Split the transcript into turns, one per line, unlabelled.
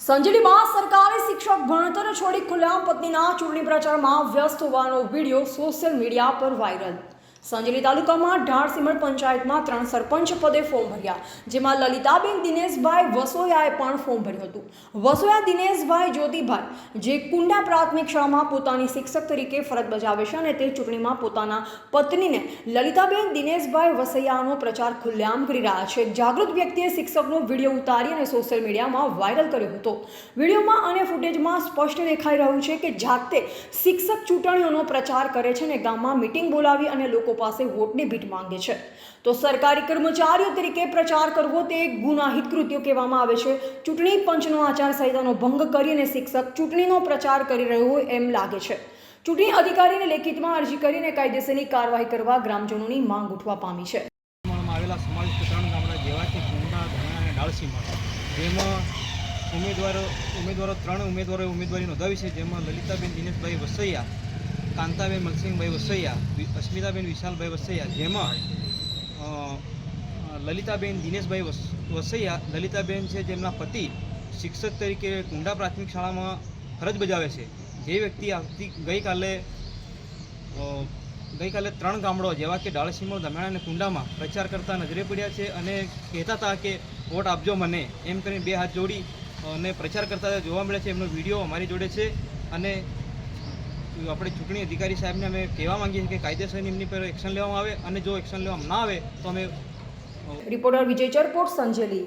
સંજેલીમાં સરકારી શિક્ષક ભણતર છોડી ખુલ્લામ પત્નીના ચૂંટણી પ્રચારમાં વ્યસ્ત હોવાનો વીડિયો સોશિયલ મીડિયા પર વાયરલ સંજેલી તાલુકામાં ઢાળસીમણ પંચાયતમાં ત્રણ સરપંચ પદે ફોર્મ ભર્યા, જેમાં લલિતાબેન દિનેશભાઈ વસોયાએ પણ ફોર્મ ભર્યું હતું. વસોયા દિનેશભાઈ જ્યોતિભાઈ, જે કુંડા પ્રાથમિક શાળામાં પોતાની શિક્ષક તરીકે ફરજ બજાવે છે અને તે ચૂંટણીમાં પોતાના પત્નીને લલિતાબેન દિનેશભાઈ વસૈયાનો પ્રચાર ખુલ્લેઆમ કરી રહ્યા છે. જાગૃત વ્યક્તિએ શિક્ષકનો વીડિયો ઉતારી અને સોશિયલ મીડિયામાં વાયરલ કર્યો હતો. વિડીયોમાં અને ફૂટેજમાં સ્પષ્ટ દેખાઈ રહ્યું છે કે જાતે શિક્ષક ચૂંટણીઓનો પ્રચાર કરે છે અને ગામમાં મિટિંગ બોલાવી અને લોકો પાસે વોટની ભીટ માંગે છે. તો સરકારી કર્મચારીઓ તરીકે પ્રચાર કરવો તે ગુનાહિત કૃત્ય કહેવામાં આવે છે. ચૂંટણી પંચનો આચારસંહિતાનો ભંગ કરીને શિક્ષક ચૂંટણીનો પ્રચાર કરી રહ્યો હોય એમ લાગે છે. ચૂંટણી અધિકારીને લેખિતમાં અરજી કરીને કાયદેસરની કાર્યવાહી કરવા ગ્રામજનોની માંગ ઉઠવા પામી છે.
જેમાં ઉમેદવારો ઉમેદવારો, ત્રણ ઉમેદવારોએ ઉમેદવારી નોંધાવી છે. જેમાં લલિતાબેન, દિનેશભાઈ વસૈયા કાંતાબેન મલસિંહભાઈ વસૈયા અસ્મિતાબેન વિશાલભાઈ વસૈયા જેમાં લલિતાબેન દિનેશભાઈ વસૈયા, લલિતાબેન છે જેમના પતિ શિક્ષક તરીકે કુંડા પ્રાથમિક શાળામાં ફરજ બજાવે છે. જે વ્યક્તિ આવતી ગઈકાલે ગઈકાલે ત્રણ ગામડો જેવા કે ડાળસીમો, દમણા અને કુંડામાં પ્રચાર કરતા નજરે પડ્યા છે અને કહેતા હતા કે વોટ આપજો મને. એમ કરીને બે હાથ જોડી અને પ્રચાર કરતા જોવા મળે છે. એમનો વીડિયો અમારી જોડે છે અને આપણે ચૂંટણી અધિકારી સાહેબને અમે કહેવા માંગીએ છીએ કે કાયદેસરની એમની પર એક્શન લેવામાં આવે અને જો એક્શન લેવામાં ના આવે તો અમે
રિપોર્ટર વિજય ચરપોટ, સંજેલી.